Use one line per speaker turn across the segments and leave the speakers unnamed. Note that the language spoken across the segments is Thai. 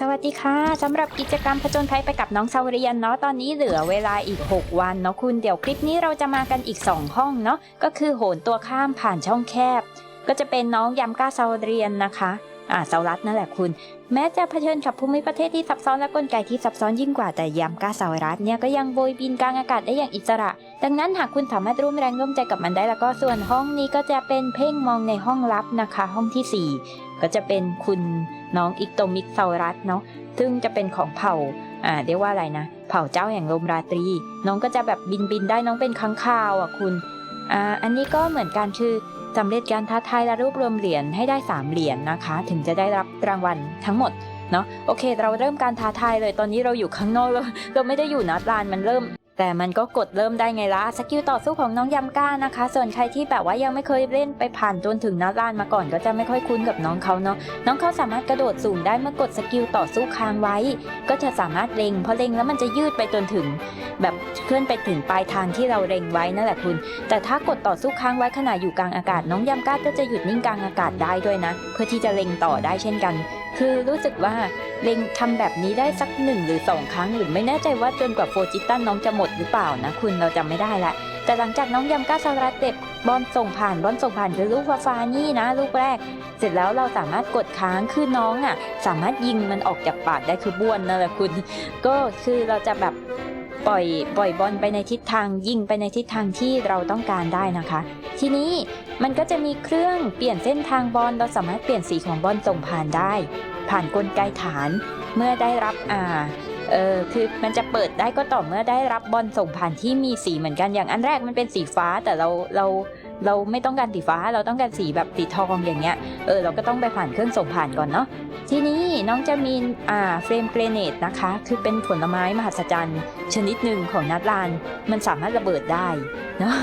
สวัสดีค่ะสำหรับกิจกรรมผจญภัยไปกับน้องเซาเรียนเนาะตอนนี้เหลือเวลาอีก 6 วันเนาะคุณเดี๋ยวคลิปนี้เราจะมากันอีก 2 ห้องเนาะก็คือโหนตัวข้ามผ่านช่องแคบ ก็จะเป็นน้องยำก้าเซาเรียนนะคะอ่าเซารัสนั่นแหละคุณ แม้จะเผชิญกับภูมิประเทศที่ซับซ้อนและกลไกที่ซับซ้อนยิ่งกว่าแต่ยำก้าเซารัสเนี่ยก็ยังโบยบินกลางอากาศได้อย่างอิสระ ดังนั้นหากคุณสามารถร่วมแรงร่วมใจกับมันได้แล้วก็ส่วนห้องนี้ก็จะเป็นเพ่งมองในห้องลับนะคะ ห้องทีสี่4 ก็จะเป็นคุณน้องอิกโตมิกซารัสเนาะซึ่งจะเป็นของเผ่าอ่าเรียกว่าอะไรนะ เผ่าเจ้าแห่งลมราตรี น้องก็จะแบบบินบินได้น้องเป็นค้างคาวอะคุณอ่าอันนี้ก็เหมือนกันคือสำเร็จการท้าทายและรวบรวมเหรียญให้ได้ 3 เหรียญนะคะ ถึงจะได้รับรางวัลทั้งหมดเนาะโอเค เราเริ่มการท้าทายเลยตอนนี้เราอยู่ข้างนอกเราเราไม่ได้อยู่นัดลานมันเริ่ม แต่มันก็กดเริ่มได้ไงล่ะสกิลต่อสู้ของน้องยำก้านะคะ ส่วนใครที่แบบว่ายังไม่เคยเล่นไปผ่านจนถึงนัดลานมาก่อน ก็จะไม่ค่อยคุ้นกับน้องเขาเนาะน้องเขาสามารถกระโดดสูงได้เมื่อกดสกิลต่อสู้ค้างไว้ ก็จะสามารถเล็งพอเล็งแล้วมันจะยืดไปจนถึง แบบเคลื่อนไปถึงปลายทางที่เราเล็งไว้นั่นแหละคุณ แต่ถ้ากดต่อสู้ค้างไว้ขณะอยู่กลางอากาศ น้องยำก้าก็จะหยุดนิ่งกลางอากาศได้ด้วยนะ เพื่อที่จะเล็งต่อได้เช่นกัน คือรู้สึกว่าเล็งทำแบบนี้ได้สักหนึ่งหรือสองครั้งหรือไม่แน่ใจว่าจนกว่าโฟจิตันน้องจะหมดหรือเปล่านะคุณเราจำไม่ได้ละแต่หลังจากน้องยำก้าซาราเต็บบอลส่งผ่านบอลส่งผ่านคือลูกฟ้าฟ้านี่นะลูกแรก เสร็จแล้วเราสามารถกดค้างคือน้องอะ สามารถยิงมันออกจากปากได้คือบ้วนนั่นแหละคุณ ก็คือเราจะแบบ ปล่อยปล่อยบอลไปในทิศทางยิงไปในทิศทางที่เราต้องการได้นะคะ ทีนี้มันก็จะมีเครื่องเปลี่ยนเส้นทางบอลเราสามารถเปลี่ยนสีของบอลส่งผ่านได้ ผ่านกลไกฐานเมื่อได้รับอ่าเออคือมันจะเปิดได้ก็ต่อเมื่อได้รับบอลส่งผ่านที่มีสีเหมือนกันอย่างอันแรกมันเป็นสีฟ้าแต่เราเรา เราไม่ต้องการสีฟ้าเราต้องการสีแบบสีทองอย่างเงี้ยเออเราก็ต้องไปผ่านเครื่องส่งผ่านก่อนเนาะทีนี้น้องจะมีอ่าเฟรมเกรเนตนะคะ คือเป็นผลไม้มหัศจรรย์ ชนิดหนึ่งของนัดลาน มันสามารถระเบิดได้เนาะ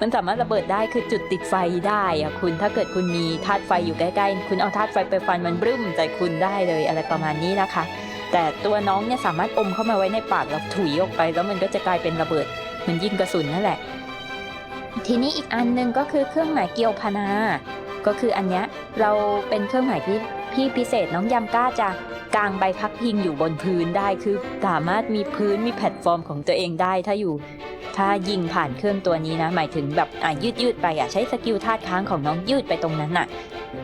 มันสามารถระเบิดได้คือจุดติดไฟได้อะคุณถ้าเกิดคุณมีธาตุไฟอยู่ใกล้ๆ คุณเอาธาตุไฟไปฟันมันบรึ้มใส่คุณได้เลยอะไรประมาณนี้นะคะ แต่ตัวน้องเนี่ยสามารถอมเข้ามาไว้ในปากแล้วถุยออกไป แล้วมันก็จะกลายเป็นระเบิดเหมือนยิงกระสุนนั่นแหละ ทีนี้อีกอันหนึ่งก็คือเครื่องหมายเกียวพนา ก็คืออันเนี้ยเราเป็นเครื่องหมายที่พี่พิเศษน้องยำกล้าจะกางใบพักพิงอยู่บนพื้นได้คือสามารถมีพื้นมีแพลตฟอร์มของตัวเองได้ถ้าอยู่ ถ้ายิงผ่านเครื่องตัวนี้นะ หมายถึงแบบอะยืดยืดไปอะใช้สกิลธาตุค้างของน้องยืดไปตรงนั้นน่ะ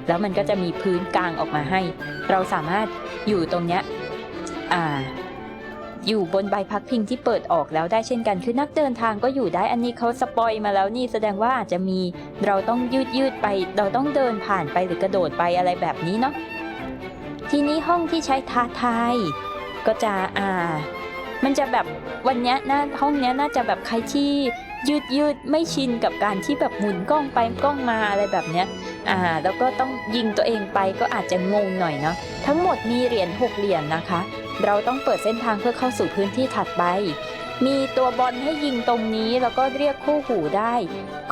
แล้วมันก็จะมีพื้นกลางออกมาให้ เราสามารถอยู่ตรงเนี้ยอ่า อยู่บนใบพักพิงที่เปิดออกแล้วได้เช่นกัน คือนักเดินทางก็อยู่ได้อันนี้เขาสปอยมาแล้วนี่แสดงว่าอาจจะมีเราต้องยืดยืดไป เราต้องเดินผ่านไปหรือกระโดดไปอะไรแบบนี้เนาะทีนี้ห้องที่ใช้ท้าทายก็จะอ่า มันจะแบบวันนี้น่าห้องนี้น่าจะแบบใครที่ยืดยืดไม่ชินกับการที่แบบหมุนกล้องไปกล้องมาอะไรแบบเนี้ยอ่าแล้วก็ต้องยิงตัวเองไปก็อาจจะงงหน่อยเนาะทั้งหมดมีเหรียญ6เหรียญนะคะ เราต้องเปิดเส้นทางเพื่อเข้าสู่พื้นที่ถัดไป มีตัวบอลให้ยิงตรงนี้แล้วก็เรียกคู่หูได้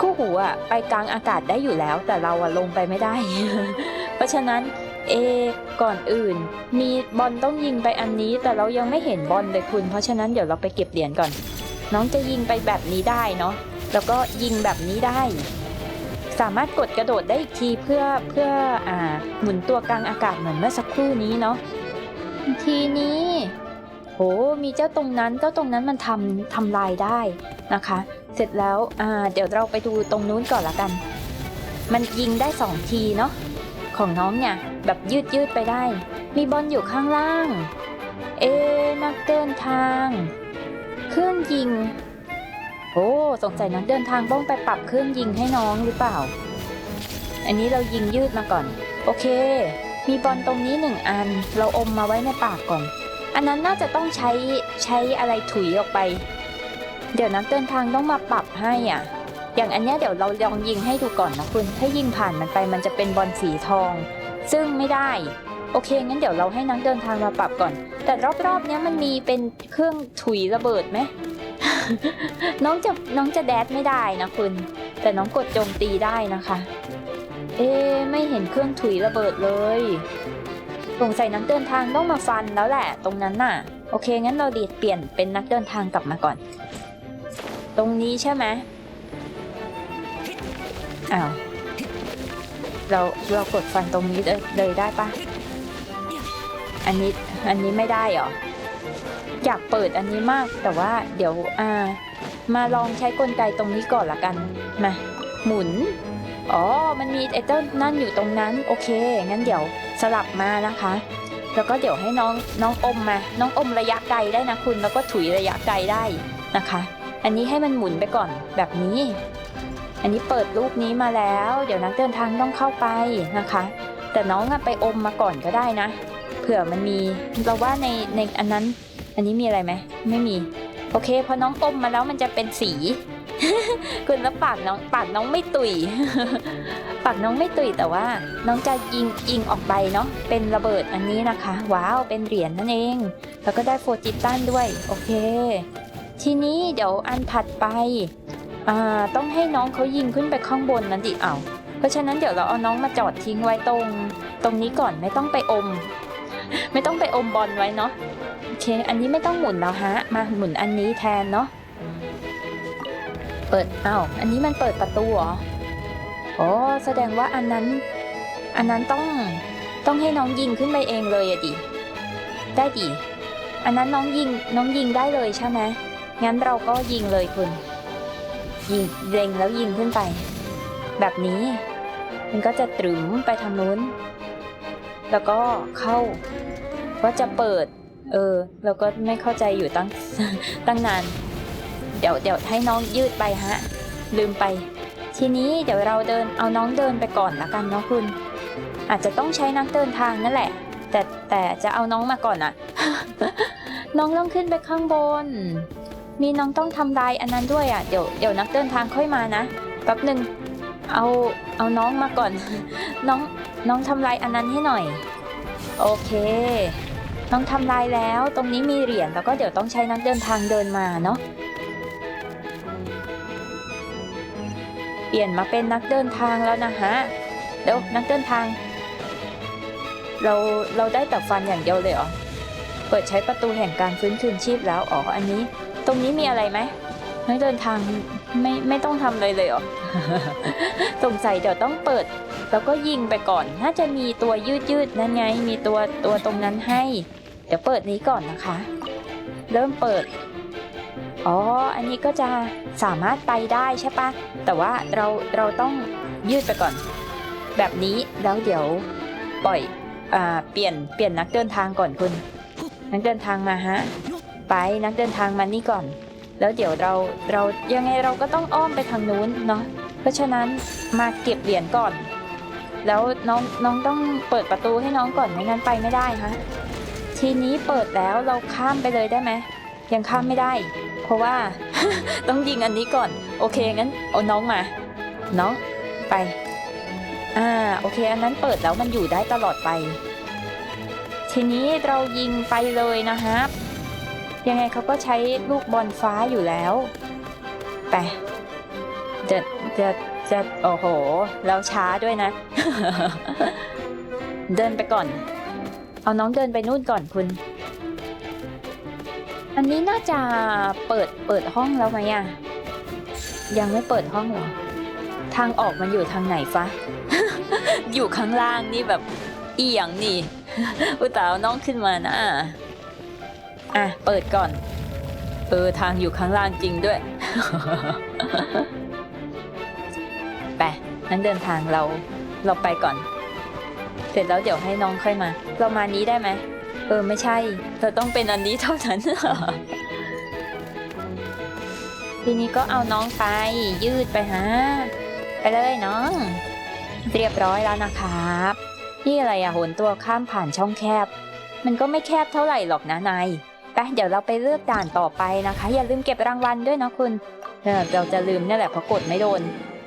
คู่หูอะไปกลางอากาศได้อยู่แล้ว แต่เราอะลงไปไม่ได้ เพราะฉะนั้นเอก่อนอื่น มีบอลต้องยิงไปอันนี้ แต่เรายังไม่เห็นบอลเลยคุณ เพราะฉะนั้นเดี๋ยวเราไปเก็บเหรียญก่อน น้องจะยิงไปแบบนี้ได้เนาะแล้วก็ยิงแบบนี้ได้ สามารถกดกระโดดได้อีกทีเพื่อเพื่ออ่าหมุนตัวกลางอากาศเหมือนเมื่อสักครู่นี้เนาะ ทีนี้โหมีเจ้าตรงนั้นเจ้าตรงนั้นมันทำทำลายได้นะคะ เสร็จแล้วอ่าเดี๋ยวเราไปดูตรงนู้นก่อนละกัน มันยิงได้สองทีเนาะของน้องเนี่ยแบบยืดยืดไปได้ มีบอลอยู่ข้างล่าง เอนักเดินทาง เครื่องยิงโอ้สงสัยนักเดินทางต้องไปปรับเครื่องยิงให้น้องหรือเปล่า อันนี้เรายิงยืดมาก่อน โอเค มีบอลตรงนี้หนึ่งอัน เราอมมาไว้ในปากก่อน อันนั้นน่าจะต้องใช้ใช้อะไรถุยออกไป เดี๋ยวนักเดินทางต้องมาปรับให้อะ อย่างอันเนี้ยเดี๋ยวเราลองยิงให้ดูก่อนนะคุณ ถ้ายิงผ่านมันไปมันจะเป็นบอลสีทอง ซึ่งไม่ได้ โอเคงั้นเดี๋ยวเราให้นักเดินทางมาปรับก่อน แต่รอบๆเนี้ยมันมีเป็นเครื่องถุยระเบิดไหมน้องจะน้องจะแดดไม่ได้นะคุณ แต่น้องกดโจมตีได้นะคะ เอ๊ไม่เห็นเครื่องถุยระเบิดเลยสงสัยนักเดินทางต้องมาฟันแล้วแหละ ตรงนั้นน่ะ โอเค งั้นเราดีดเปลี่ยนเป็นนักเดินทางกลับมาก่อน ตรงนี้ใช่ไหมอ้าวเราเรากดฟันตรงนี้เลยเลยได้ปะอันนี้อันนี้ไม่ได้เหรอ อยากเปิดอันนี้มากแต่ว่าเดี๋ยวอ่า มาลองใช้กลไกตรงนี้ก่อนละกัน มา หมุน อ๋อ มันมีไอ้เจ้านั่นอยู่ตรงนั้น โอเค งั้นเดี๋ยวสลับมานะคะ แล้วก็เดี๋ยวให้น้องน้องอมมา น้องอมระยะไกลได้นะคุณ แล้วก็ถุยระยะไกลได้นะคะ อันนี้ให้มันหมุนไปก่อนแบบนี้ อันนี้เปิดลูกนี้มาแล้ว เดี๋ยวนักเดินทางต้องเข้าไปนะคะ แต่น้องอะไปอมมาก่อนก็ได้นะ เผื่อมันมี เราว่าในในอันนั้น อันนี้มีอะไรไหม ไม่มี โอเคพอน้องอมมาแล้วมันจะเป็นสีคุณแล้วปากน้องปากน้องไม่ตุยปากน้องไม่ตุยแต่ว่า น้องจะยิงยิงออกไปเนาะเป็นระเบิดอันนี้นะคะ ว้าวเป็นเหรียญนั่นเอง แล้วก็ได้โฟจิตันด้วย โอเค ทีนี้เดี๋ยวอันถัดไปอ่าต้องให้น้องเขายิงขึ้นไปข้างบนนั่นดิเอาเพราะฉะนั้นเดี๋ยวเราเอาน้องมาจอดทิ้งไว้ตรง ตรงนี้ก่อนไม่ต้องไปอม ไม่ต้องไปอมบอลไว้เนาะ เค อันนี้ไม่ต้องหมุนแล้วฮะ มาหมุนอันนี้แทนเนาะ เปิดอ้าว อันนี้มันเปิดประตูเหรอ โอ้แสดงว่าอันนั้น อันนั้นต้อง ต้องให้น้องยิงขึ้นไปเองเลยอะดิ ได้ดิ อันนั้นน้องยิง น้องยิงได้เลยใช่ไหมงั้นเราก็ยิงเลยคุณ ยิงเล็งแล้วยิงขึ้นไป แบบนี้ มันก็จะตรึมไปทางนู้น แล้วก็เข้า ก็จะเปิด เออเราก็ไม่เข้าใจอยู่ตั้งตั้งนาน เดี๋ยวเดี๋ยวให้น้องยืดไปฮะ ลืมไป ทีนี้เดี๋ยวเราเดินเอาน้องเดินไปก่อนละกันเนาะคุณ อาจจะต้องใช้นักเดินทางนั่นแหละ แต่แต่จะเอาน้องมาก่อนอะน้องต้องขึ้นไปข้างบน มีน้องต้องทำลายอันนั้นด้วยอะเดี๋ยวเดี๋ยวนักเดินทางค่อยมานะแป๊บหนึ่งเอาเอาน้องมาก่อน น้องน้องทำลายอันนั้นให้หน่อย โอเค น้องทำลายแล้ว ตรงนี้มีเหรียญแล้วก็เดี๋ยวต้องใช้นักเดินทางเดินมาเนาะ เปลี่ยนมาเป็นนักเดินทางแล้วนะฮะ เดี๋ยวนักเดินทาง เราเราได้แต่ฟันอย่างเดียวเลยเหรอ เปิดใช้ประตูแห่งการฟื้นคืนชีพแล้ว อ๋อ อันนี้ ตรงนี้มีอะไรไหมนักเดินทางไม่ไม่ต้องทำอะไรเลยเหรอ สงสัยเดี๋ยวต้องเปิดแล้วก็ยิงไปก่อน น่าจะมีตัวยืดยืดนั่นไง มีตัวตัวตรงนั้นให้ เดี๋ยวเปิดนี้ก่อนนะคะ เริ่มเปิด อ๋อ อันนี้ก็จะสามารถไปได้ใช่ปะแต่ว่าเราเราต้องยืดไปก่อน แบบนี้แล้วเดี๋ยวปล่อยอ่าเปลี่ยนเปลี่ยนนักเดินทางก่อนคุณ นักเดินทางมาฮะ ไปนักเดินทางมานี่ก่อน แล้วเดี๋ยวเราเรายังไงเราก็ต้องอ้อมไปทางนู้นเนาะ เพราะฉะนั้นมาเก็บเหรียญก่อน แล้วน้องน้องต้องเปิดประตูให้น้องก่อนไม่งั้นไปไม่ได้ฮะ ทีนี้เปิดแล้วเราข้ามไปเลยได้ไหมยังข้ามไม่ได้ เพราะว่า ต้องยิงอันนี้ก่อน โอเคงั้นเอาน้องมาน้องไป อ่าโอเค อันนั้นเปิดแล้วมันอยู่ได้ตลอดไป ทีนี้เรายิงไปเลยนะครับ ยังไงเขาก็ใช้ลูกบอลฟ้าอยู่แล้วไปจะจะจะโอ้โหแล้วช้าด้วยนะ เดินไปก่อน เอาน้องเดินไปนู่นก่อนคุณ อันนี้น่าจะเปิดเปิดห้องแล้วไหมอะยังไม่เปิดห้องหรอ ทางออกมันอยู่ทางไหนฟะ อยู่ข้างล่างนี่แบบเอียงนี่อุตส่าห์น้องขึ้นมานะอะเปิดก่อน เออทางอยู่ข้างล่างจริงด้วยไปนั้นเดินทางเราเราไปก่อน สร็จแล้วเดี๋ยวให้น้องค่อยมาเรามานี้ได้ไหมเออไม่ใช่เราต้องเป็นอันนี้เท่านั้นทีนี้ก็เอาน้องไปยืดไปฮะไปเลยน้อง เรียบร้อยแล้วนะครับนี่อะไรอะโหนตัวข้ามผ่านช่องแคบ มันก็ไม่แคบเท่าไหร่หรอกนะนายไปเดี๋ยวเราไปเลือกด่านต่อไปนะคะ อย่าลืมเก็บรางวัลด้วยนะคุณเออเราจะลืมนี่แหละเพราะกดไม่โดน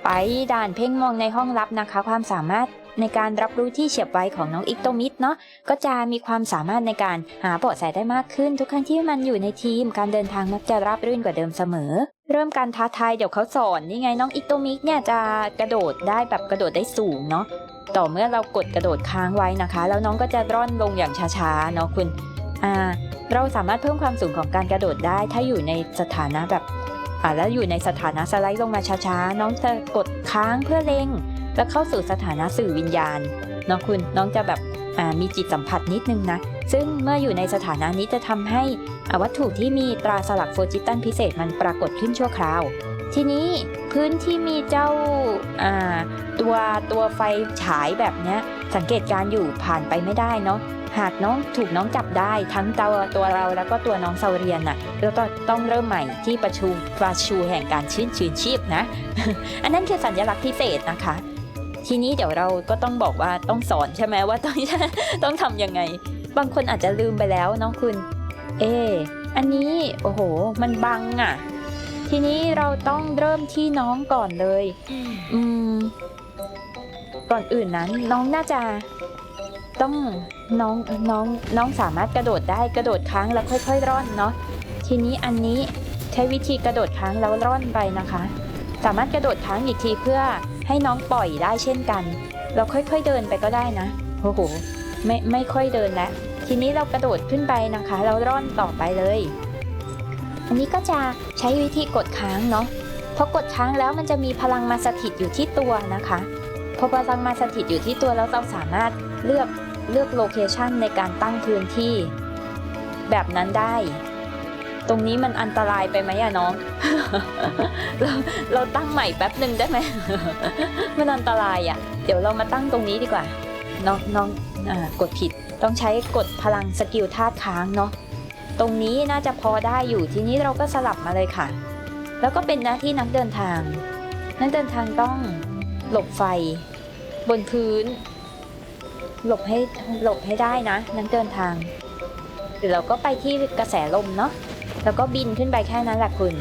ไปด่านเพ่งมองในห้องลับนะคะ ความสามารถ ในการรับรู้ที่เฉียบไวของน้องอิกโตมิดเนาะก็จะมีความสามารถในการหาเบาะแสได้มากขึ้น ทุกครั้งที่มันอยู่ในทีม การเดินทางมักจะราบรื่นกว่าเดิมเสมอ เริ่มการท้าทายเดี๋ยวเขาสอนนี่ไงน้องอิกโตมิกเนี่ยจะกระโดดได้แบบกระโดดได้สูงเนาะต่อเมื่อเรากดกระโดดค้างไว้นะคะ แล้วน้องก็จะร่อนลงอย่างช้าๆเนาะคุณอ่าเราสามารถเพิ่มความสูงของการกระโดดได้ ถ้าอยู่ในสถานะแบบอ่าแล้วอยู่ในสถานะสไลด์ลงมาช้าๆ น้องจะกดค้างเพื่อเล็ง แล้วเข้าสู่สถานะสื่อวิญญาณเนาะคุณน้องจะแบบมีจิตสัมผัสนิดนึงนะ ซึ่งเมื่ออยู่ในสถานะนี้จะทำให้วัตถุที่มีตราสลักโฟจิตันพิเศษมันปรากฏขึ้นชั่วคราว ทีนี้พื้นที่มีเจ้าาตัวตัวไฟฉายแบบนี้สังเกตการอยู่ผ่านไปไม่ได้เนาะหากน้องถูกน้องจับได้ทั้งตัวตัวเราแล้วก็ตัวน้องเซาเรียนน่ะเราต้องเริ่มใหม่ที่ประชูประชูแห่งการชื่นชื่นชีพนะ อันนั้นคือสัญลักษณ์พิเศษนะคะ ทีนี้เดี๋ยวเราก็ต้องบอกว่าต้องสอนใช่ไหมว่าต้อง ต้องทำยังไง บางคนอาจจะลืมไปแล้วน้องคุณ เอออันนี้โอ้โห มันบังอะ ทีนี้เราต้องเริ่มที่น้องก่อนเลย อืม ก่อนอื่นนั้น น้องน่าจะต้องน้องน้องน้องสามารถกระโดดได้กระโดดค้างแล้วค่อยๆร่อนเนาะทีนี้อันนี้ใช้วิธีกระโดดค้างแล้วร่อนไปนะคะ สามารถกระโดดค้างอีกทีเพื่อ ให้น้องปล่อยได้เช่นกัน เราค่อยๆเดินไปก็ได้นะโอ้โหไม่ไม่ค่อยเดินแล้วทีนี้เรากระโดดขึ้นไปนะคะ เราร่อนต่อไปเลย อันนี้ก็จะใช้วิธีกดค้างเนาะพอกดค้างแล้วมันจะมีพลังมาสถิตอยู่ที่ตัวนะคะพอพลังมาสถิตอยู่ที่ตัวแล้วเราสามารถเลือกเลือกโลเคชันในการตั้งพื้นที่ แบบนั้นได้ ตรงนี้มันอันตรายไปไหมอะน้อง เราเราตั้งใหม่แป๊บหนึ่งได้ไหม มันอันตรายอะเดี๋ยวเรามาตั้งตรงนี้ดีกว่า น้องน้องอกดผิด ต้องใช้กดพลังสกิลธาตุค้างเนาะ ตรงนี้น่าจะพอได้อยู่ ทีนี้เราก็สลับมาเลยค่ะ แล้วก็เป็นหน้าที่นักเดินทาง นักเดินทางต้องหลบไฟ บนพื้น หลบให้หลบให้ได้นะ นักเดินทางเดี๋ยวเราก็ไปที่กระแสลมเนาะ แล้วก็บินขึ้นไปแค่นั้นแหละคุณ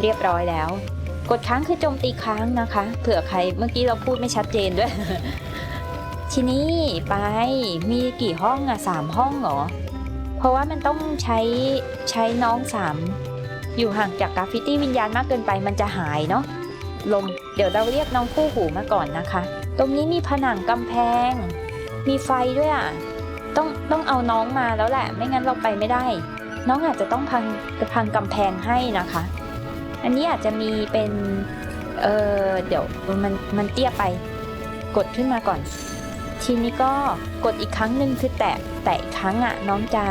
เรียบร้อยแล้ว กดค้างคือโจมตีค้างนะคะ เผื่อใครเมื่อกี้เราพูดไม่ชัดเจนด้วย ทีนี้ไปมีกี่ห้องอะสามห้องเหรอ เพราะว่ามันต้องใช้ใช้น้องสามอยู่ห่างจากกราฟฟิตี้วิญญาณมากเกินไปมันจะหายเนาะลมเดี๋ยวเราเรียกน้องคู่หูมาก่อนนะคะ ตรงนี้มีผนังกำแพง มีไฟด้วยอะ ต้องต้องเอาน้องมาแล้วแหละ ไม่งั้นเราไปไม่ได้ น้องอาจจะต้องพังพังกำแพงให้นะคะ อันนี้อาจจะมีเป็น เออเดี๋ยวมันมันเตี้ยไป กดขึ้นมาก่อน ทีนี้ก็กดอีกครั้งหนึ่งคือแตะแตะอีกครั้งอะน้องจะ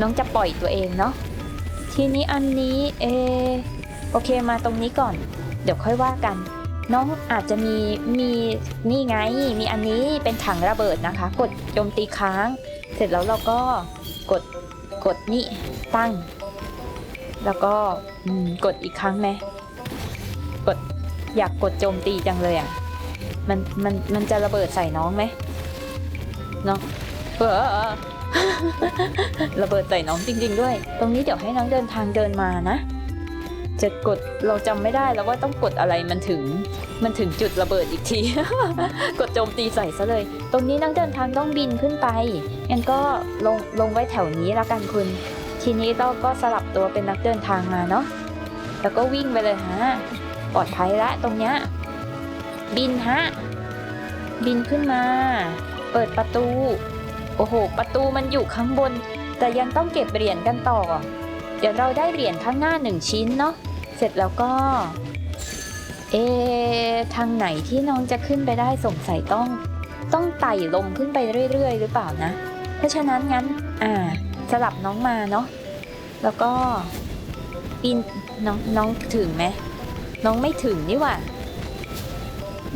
น้องจะปล่อยตัวเองเนาะทีนี้อันนี้เออโอเคมาตรงนี้ก่อน เดี๋ยวค่อยว่ากัน น้องอาจจะมีมีนี่ไง มีอันนี้เป็นถังระเบิดนะคะ กดโจมตีค้าง เสร็จแล้วเราก็กด กดนี่ตั้ง แล้วก็กดอีกครั้งไหมกดอยากกดโจมตีจังเลยอะ มันมันมันจะระเบิดใส่น้องไหมน้องเออระเบิดใส่น้องจริง ๆ ด้วย ตรงนี้เดี๋ยวให้น้องเดินทางเดินมานะ จะกดเราจำไม่ได้แล้วว่าต้องกดอะไรมันถึง มันถึงจุดระเบิดอีกที กดโจมตีใส่ซะเลย ตรงนี้นักเดินทางต้องบินขึ้นไปงั้นก็ลงลงไว้แถวนี้ละกันคุณ ทีนี้เราก็สลับตัวเป็นนักเดินทางมาเนาะแล้วก็วิ่งไปเลยฮะปลอดภัยละตรงเนี้ยบินฮะบินขึ้นมา เปิดประตู โอ้โห ประตูมันอยู่ข้างบน แต่ยังต้องเก็บเหรียญกันต่อ เดี๋ยวเราได้เหรียญข้างหน้าหนึ่งชิ้นเนาะ สร็จแล้วก็ เอ ทางไหนที่น้องจะขึ้นไปได้สงสัยต้อง ต้องไต่ลงขึ้นไปเรื่อย ๆ หรือเปล่านะ เพราะฉะนั้นงั้น อ่า สลับน้องมาเนาะแล้วก็ปีนน้องน้องถึงไหมน้องไม่ถึงนี่หว่า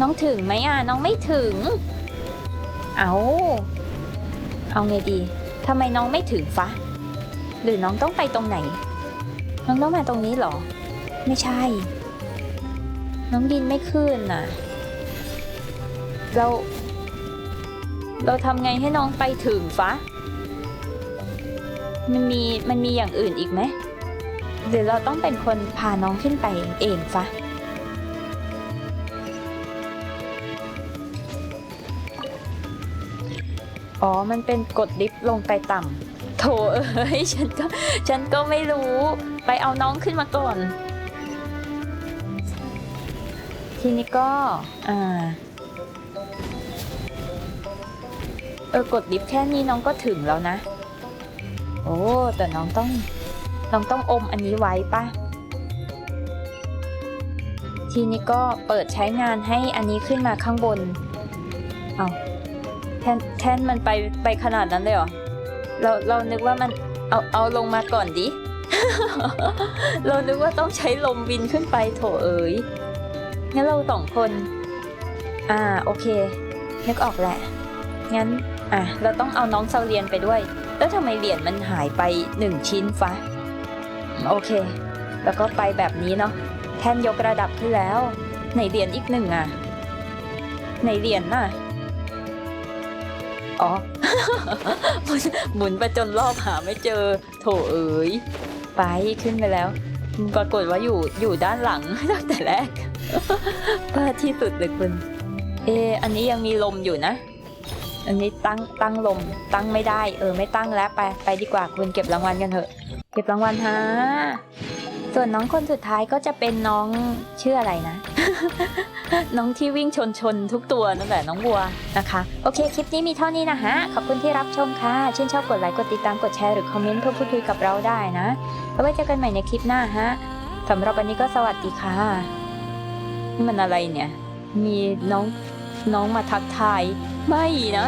น้องถึงไหมอะ น้องไม่ถึง เอาเอาไงดีทำไมน้องไม่ถึงฟะ หรือน้องต้องไปตรงไหน น้องต้องมาตรงนี้หรอ ไม่ใช่ น้องดินไม่ขึ้นน่ะ เรา เราทำไงให้น้องไปถึงฟะ มันมี มันมีอย่างอื่นอีกไหมหรือเราต้องเป็นคนพาน้องขึ้นไปเองฟะอ๋อ มันเป็นกดลิฟต์ลงไปต่ำโถเอ้ย ฉันก็ ฉันก็ไม่รู้ ไปเอาน้องขึ้นมาก่อน ทีนี้ก็อ่าเออกดลิฟต์แค่นี้น้องก็ถึงแล้วนะ โอ้แต่น้องต้องน้องต้องอมอันนี้ไว้ปะทีนี้ก็เปิดใช้งานให้อันนี้ขึ้นมาข้างบน เอาท่นแท่นมันไปไปขนาดนั้นเลยเหรอ เราเรานึกว่ามันเอาเอาลงมาก่อนดิ เรานึกว่าต้องใช้ลมบินขึ้นไปโถเอ๋ย งั้นเราสองคน อ่า โอเค นึกออกแหละ งั้น อะ เราต้องเอาน้องเซาเรียนไปด้วย แล้วทำไมเหรียญมันหายไปหนึ่งชิ้นฟะโอเค แล้วก็ไปแบบนี้เนาะ แท่นยกระดับขึ้นแล้วไหนเหรียญอีกหนึ่งอะไหนเหรียญน่ะ อ๋อหมุนหมุนไปจนรอบหาไม่เจอ โถเอ๋ย ไปขึ้นไปแล้ว ปรากฏว่าอยู่อยู่ด้านหลังตั้งแต่แรกเพื่อที่สุดเลยคุณ เอออันนี้ยังมีลมอยู่นะ อันนี้ตั้งตั้งลม ตั้งไม่ได้ เออ ไม่ตั้งแล้วไปไปดีกว่าคุณเก็บรางวัลกันเถอะ เก็บรางวัลฮะ ส่วนน้องคนสุดท้ายก็จะเป็นน้องชื่ออะไรนะ น้องที่วิ่งชนชนทุกตัวนั่นแหละน้องวัวนะคะ โอเค คลิปนี้มีเท่านี้นะฮะ ขอบคุณที่รับชมค่ะ ชื่นชอบกดไลค์ กดติดตาม กดแชร์ หรือคอมเมนต์เพื่อพูดคุยกับเราได้นะแล้วไว้เจอกันใหม่ในคลิปหน้าฮะสำหรับวันนี้ก็สวัสดีค่ะ นี่มันอะไรเนี่ย มีน้องน้องมาทักทาย ไม่นะ